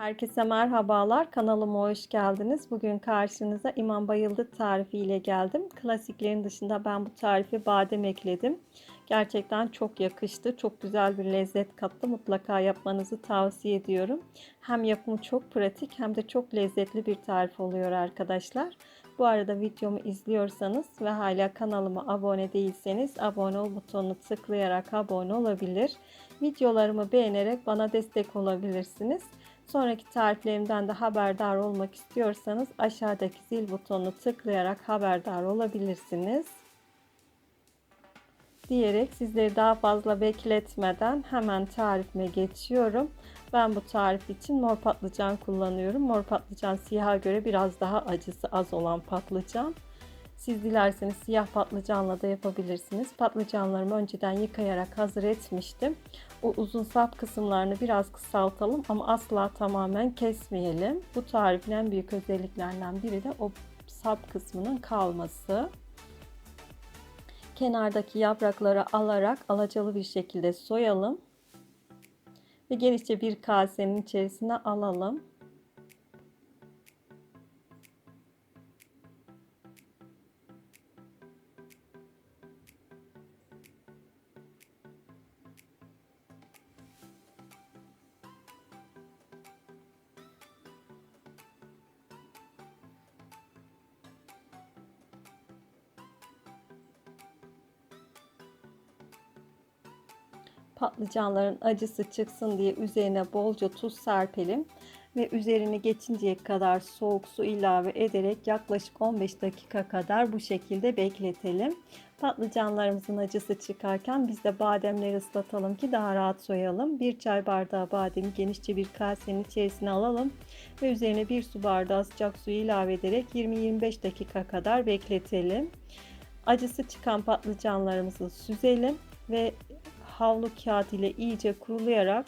Herkese merhabalar. Kanalıma hoş geldiniz. Bugün karşınıza İmam Bayıldı tarifi ile geldim. Klasiklerin dışında ben bu tarifi badem ekledim. Gerçekten çok yakıştı. Çok güzel bir lezzet kattı. Mutlaka yapmanızı tavsiye ediyorum. Hem yapımı çok pratik hem de çok lezzetli bir tarif oluyor arkadaşlar. Bu arada videomu izliyorsanız ve hala kanalıma abone değilseniz abone ol butonunu tıklayarak abone olabilir. Videolarımı beğenerek bana destek olabilirsiniz. Sonraki tariflerimden de haberdar olmak istiyorsanız aşağıdaki zil butonunu tıklayarak haberdar olabilirsiniz. Diyerek sizleri daha fazla bekletmeden hemen tarifime geçiyorum. Ben bu tarif için mor patlıcan kullanıyorum. Mor patlıcan siyaha göre biraz daha acısı az olan patlıcan. Siz dilerseniz siyah patlıcanla da yapabilirsiniz. Patlıcanlarımı önceden yıkayarak hazır etmiştim. O uzun sap kısımlarını biraz kısaltalım ama asla tamamen kesmeyelim. Bu tarifin en büyük özelliklerinden biri de o sap kısmının kalması. Kenardaki yaprakları alarak alacalı bir şekilde soyalım. Ve genişçe bir kasenin içerisine alalım. Patlıcanların acısı çıksın diye üzerine bolca tuz serpelim ve üzerini geçinceye kadar soğuk su ilave ederek yaklaşık 15 dakika kadar bu şekilde bekletelim. Patlıcanlarımızın acısı çıkarken biz de bademleri ıslatalım ki daha rahat soyalım. Bir çay bardağı bademi genişçe bir kasenin içerisine alalım ve üzerine bir su bardağı sıcak suyu ilave ederek 20-25 dakika kadar bekletelim. Acısı çıkan patlıcanlarımızı süzelim ve havlu kağıt ile iyice kurulayarak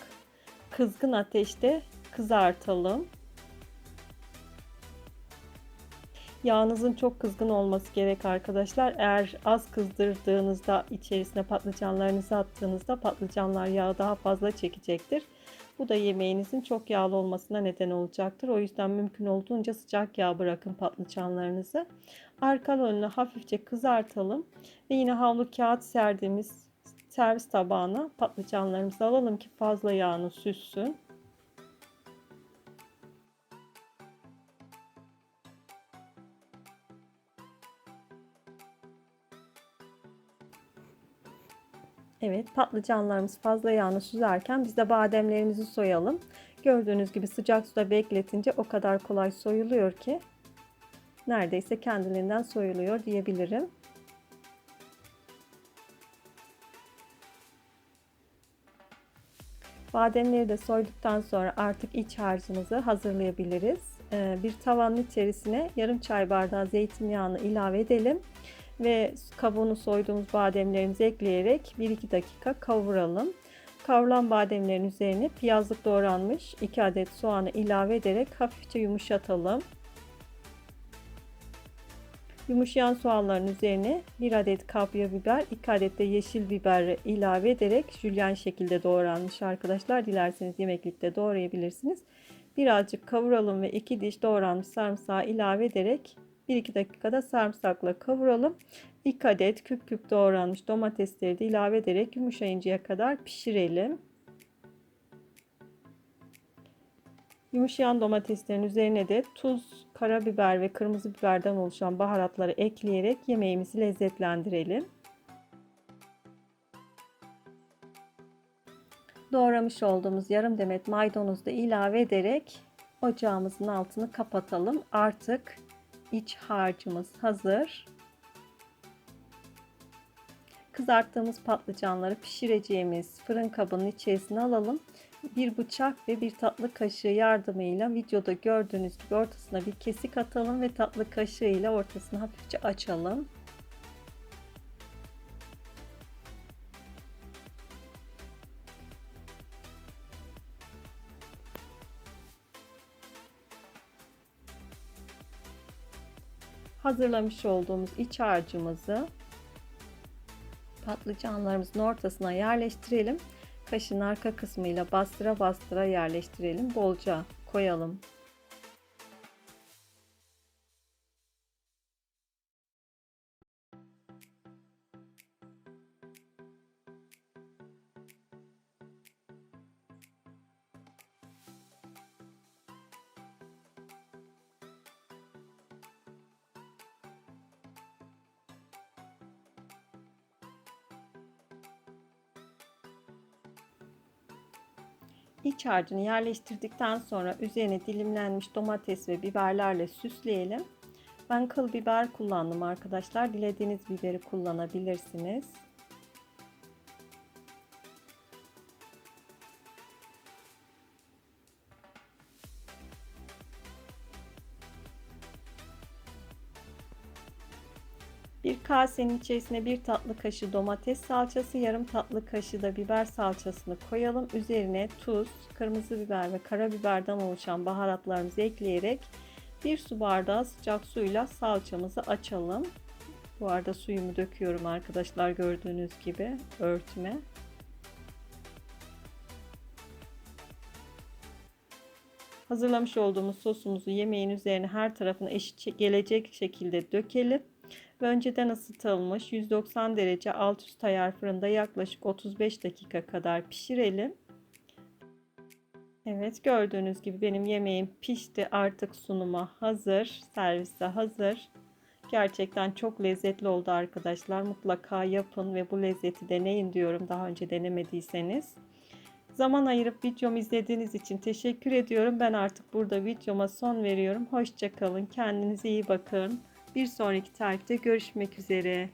kızgın ateşte kızartalım. Yağınızın çok kızgın olması gerek arkadaşlar. Eğer az kızdırdığınızda içerisine patlıcanlarınızı attığınızda patlıcanlar yağı daha fazla çekecektir. Bu da yemeğinizin çok yağlı olmasına neden olacaktır. O yüzden mümkün olduğunca sıcak yağ bırakın patlıcanlarınızı. Arka önüne hafifçe kızartalım ve yine havlu kağıt serdiğimiz servis tabağına patlıcanlarımızı alalım ki fazla yağını süssün. Evet patlıcanlarımız fazla yağını süzerken biz de bademlerimizi soyalım. Gördüğünüz gibi sıcak suda bekletince o kadar kolay soyuluyor ki neredeyse kendiliğinden soyuluyor diyebilirim. Bademleri de soyduktan sonra artık iç harcımızı hazırlayabiliriz. Ee, bir tavanın içerisine yarım çay bardağı zeytinyağını ilave edelim ve kabuğunu soyduğumuz bademlerimizi ekleyerek 1-2 dakika kavuralım. Kavrulan bademlerin üzerine piyazlık doğranmış 2 adet soğanı ilave ederek hafifçe yumuşatalım. Yumuşayan soğanların üzerine 1 adet kapya biber, 2 adet de yeşil biber ilave ederek jülyen şekilde doğranmış arkadaşlar. Dilerseniz yemeklikte doğrayabilirsiniz. Birazcık kavuralım ve 2 diş doğranmış sarımsağı ilave ederek 1-2 dakikada sarımsakla kavuralım. 2 adet küp küp doğranmış domatesleri de ilave ederek yumuşayıncaya kadar pişirelim. Yumuşayan domateslerin üzerine de tuz, karabiber ve kırmızı biberden oluşan baharatları ekleyerek yemeğimizi lezzetlendirelim. Doğramış olduğumuz yarım demet maydanozu da ilave ederek ocağımızın altını kapatalım. Artık iç harcımız hazır. Kızarttığımız patlıcanları pişireceğimiz fırın kabının içerisine alalım bir bıçak ve bir tatlı kaşığı yardımıyla videoda gördüğünüz gibi ortasına bir kesik atalım ve tatlı kaşığı ile ortasını hafifçe açalım. Hazırlamış olduğumuz iç harcımızı patlıcanlarımızın ortasına yerleştirelim kaşın arka kısmıyla bastıra bastıra yerleştirelim. Bolca koyalım. İç harcını yerleştirdikten sonra üzerine dilimlenmiş domates ve biberlerle süsleyelim. Ben kıl biber kullandım arkadaşlar. Dilediğiniz biberi kullanabilirsiniz. Bir kasenin içerisine bir tatlı kaşığı domates salçası, yarım tatlı kaşığı da biber salçasını koyalım. Üzerine tuz, kırmızı biber ve karabiberden oluşan baharatlarımızı ekleyerek bir su bardağı sıcak suyla salçamızı açalım. Bu arada suyumu döküyorum arkadaşlar gördüğünüz gibi örtüme. Hazırlamış olduğumuz sosumuzu yemeğin üzerine her tarafına eşit gelecek şekilde dökelim ve önceden ısıtılmış 190 derece alt üst ayar fırında yaklaşık 35 dakika kadar pişirelim. Evet gördüğünüz gibi benim yemeğim pişti artık sunuma hazır servise hazır. Gerçekten çok lezzetli oldu arkadaşlar mutlaka yapın ve bu lezzeti deneyin diyorum daha önce denemediyseniz. Zaman ayırıp videomu izlediğiniz için teşekkür ediyorum. Ben artık burada videoma son veriyorum. Hoşçakalın. Kendinize iyi bakın. Bir sonraki tarifte görüşmek üzere.